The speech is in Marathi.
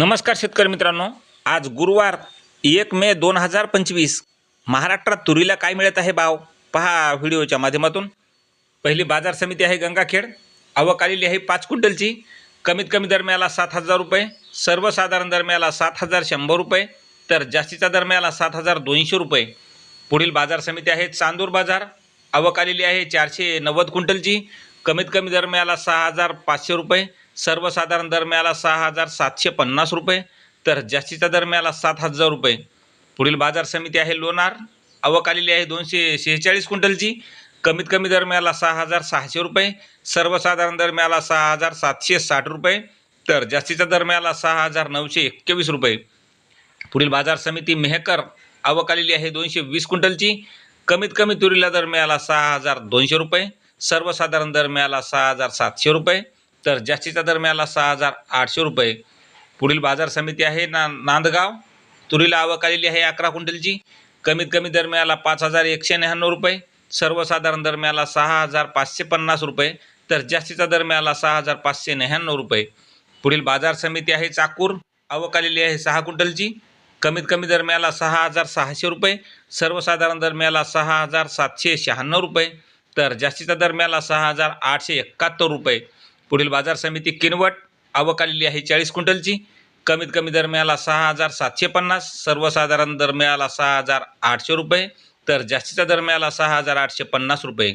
नमस्कार शेतकरी मित्रांनो. आज गुरुवार एक मे दोन हजार पंचवीस. महाराष्ट्रात तुरीला काय मिळत आहे भाव? पहा व्हिडिओच्या माध्यमातून. पहिली बाजार समिती आहे गंगाखेड. आवक आलेली आहे पाच क्विंटलची. कमीत कमी दरम्याला सात हजार रुपये. सर्वसाधारण दरम्याला सात हजार शंभर रुपये. तर जास्तीचा दरम्याला सात हजार दोनशे रुपये. पुढील बाजार समिती आहे चांदूर बाजार. आवक आलेली आहे चारशे नव्वद क्विंटलची. कमीत कमी दरम्याला सहा हजार पाचशे रुपये. सर्वसाधारण दर मिळाला सहा हजार सातशे पन्नास रुपये तर जास्तीचा दर मिळाला सात हजार रुपये. पुढील बाजार समिती आहे लोणार आवक आलेली आहे दोनशे शेहेचाळीस क्विंटलची. कमीत कमी दर मिळाला सहा हजार सहाशे रुपये सर्वसाधारण दर मिळाला सहा हजार सातशे साठ रुपये तर जास्तीचा दर मिळाला सहा हजार नऊशे एक्केवीस रुपये. पुढील बाजार समिती मेहकर आवक आलेली आहे दोनशे वीस क्विंटलची. कमीत कमी तुरीला दर मिळाला सहा हजार दोनशे रुपये सर्वसाधारण दर मिळाला सहा हजार सातशे रुपये तर जास्तीचा दर मिळाला सहा हजार आठशे रुपये. पुढील बाजार समिती आहे ना नांदगाव. तुरीला आवक आलेली आहे अकरा क्विंटलची. कमीत कमी दर मिळाला पाच हजार एकशे नव्याण्णव रुपये. सर्वसाधारण दर मिळाला सहा हजार पाचशे पन्नास रुपये. तर जास्तीचा दर मिळाला सहा हजार पाचशे नव्याण्णव रुपये. पुढील बाजार समिती आहे चाकूर. आवक आलेली आहे सहा क्विंटलची. कमीत कमी दर मिळाला सहा हजार सहाशे रुपये. सर्वसाधारण दर मिळाला सहा हजार सातशे शहाण्णव रुपये. तर जास्तीचा दर मिळाला सहा हजार आठशे एकाहत्तर रुपये. पुढील बाजार समिती किनवट आवक आलेली आहे चाळीस क्विंटलची. कमीत कमी दर मिळाला सहा हजार सातशे पन्नास सर्वसाधारण दर मिळाला सहा हजार आठशे रुपये तर जास्तीचा दर मिळाला सहा हजार आठशे पन्नास रुपये.